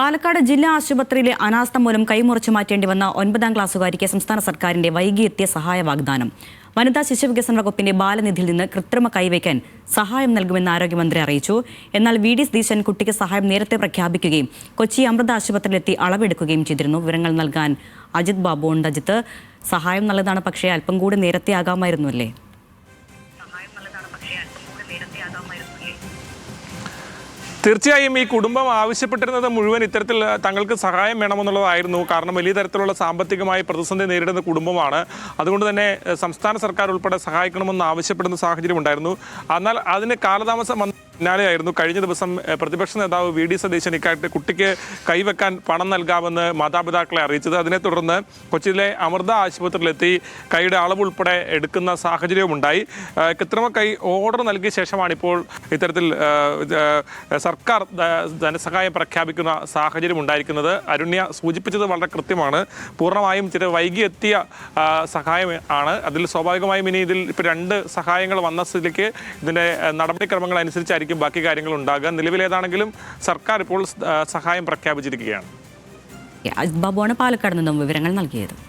പാലക്കാട് ജില്ലാ ആശുപത്രിയിലെ അനാസ്ഥ മൂലം കൈമുറിച്ചു മാറ്റേണ്ടി വന്ന ഒൻപതാം ക്ലാസ്സുകാരിക്ക് സംസ്ഥാന സർക്കാരിന്റെ വൈകിയെത്തിയ സഹായ വാഗ്ദാനം വനിതാ ശിശുവികസന വകുപ്പിന്റെ ബാലനിധിയിൽ നിന്ന് കൃത്രിമ കൈവയ്ക്കാൻ സഹായം നൽകുമെന്ന് ആരോഗ്യമന്ത്രി അറിയിച്ചു. എന്നാൽ വി ഡി സതീശൻ കുട്ടിക്ക് സഹായം നേരത്തെ പ്രഖ്യാപിക്കുകയും കൊച്ചി അമൃത ആശുപത്രിയിലെത്തി അളവെടുക്കുകയും ചെയ്തിരുന്നു. വിവരങ്ങൾ നൽകാൻ അജിത് ബാബു ഉണ്ട്. അജിത്ത് സഹായം നല്ലതാണ് പക്ഷേ അല്പം കൂടി നേരത്തെ ആകാമായിരുന്നു അല്ലേ തീർച്ചയായും ഈ കുടുംബം ആവശ്യപ്പെട്ടിരുന്നത് മുഴുവൻ ഇത്തരത്തിൽ തങ്ങൾക്ക് സഹായം വേണമെന്നുള്ളതായിരുന്നു. കാരണം വലിയ തരത്തിലുള്ള സാമ്പത്തികമായി പ്രതിസന്ധി നേരിടുന്ന കുടുംബമാണ്. അതുകൊണ്ട് തന്നെ സംസ്ഥാന സർക്കാർ ഉൾപ്പെടെ സഹായിക്കണമെന്ന് ആവശ്യപ്പെടുന്ന സാഹചര്യം ഉണ്ടായിരുന്നു. എന്നാൽ അതിന് കാലതാമസം പിന്നാലെയായിരുന്നു കഴിഞ്ഞ ദിവസം പ്രതിപക്ഷ നേതാവ് വി ഡി സതീശൻ ഇക്കാര്യത്തിൽ കുട്ടിക്ക് കൈവെക്കാൻ പണം നൽകാമെന്ന് മാതാപിതാക്കളെ അറിയിച്ചത്. അതിനെ തുടർന്ന് കൊച്ചിയിലെ അമൃത ആശുപത്രിയിലെത്തി കൈയുടെ അളവ് ഉൾപ്പെടെ എടുക്കുന്ന സാഹചര്യവും ഉണ്ടായി. ഏഹ്, കൃത്രിമ കൈ ഓർഡർ നൽകിയ ശേഷമാണ് ഇപ്പോൾ ഇത്തരത്തിൽ സർക്കാർ ധനസഹായം പ്രഖ്യാപിക്കുന്ന സാഹചര്യം ഉണ്ടായിരിക്കുന്നത്. അരുണ്യ സൂചിപ്പിച്ചത് വളരെ കൃത്യമാണ്. പൂർണമായും ചില വൈകിയെത്തിയ സഹായം ആണ്. അതിൽ സ്വാഭാവികമായും ഇനി ഇതിൽ ഇപ്പോൾ രണ്ട് സഹായങ്ങൾ വന്ന സ്ഥിതിക്ക് ഇതിന്റെ നടപടിക്രമങ്ങൾ അനുസരിച്ചായിരിക്കും ബാക്കി കാര്യങ്ങൾ ഉണ്ടാകുക നിലവിലേതാണെങ്കിലും സർക്കാർ ഇപ്പോൾ സഹായം പ്രഖ്യാപിച്ചിരിക്കുകയാണ്. ബാബുവാണ് പാലക്കാട് നിന്നും വിവരങ്ങൾ നൽകിയത്.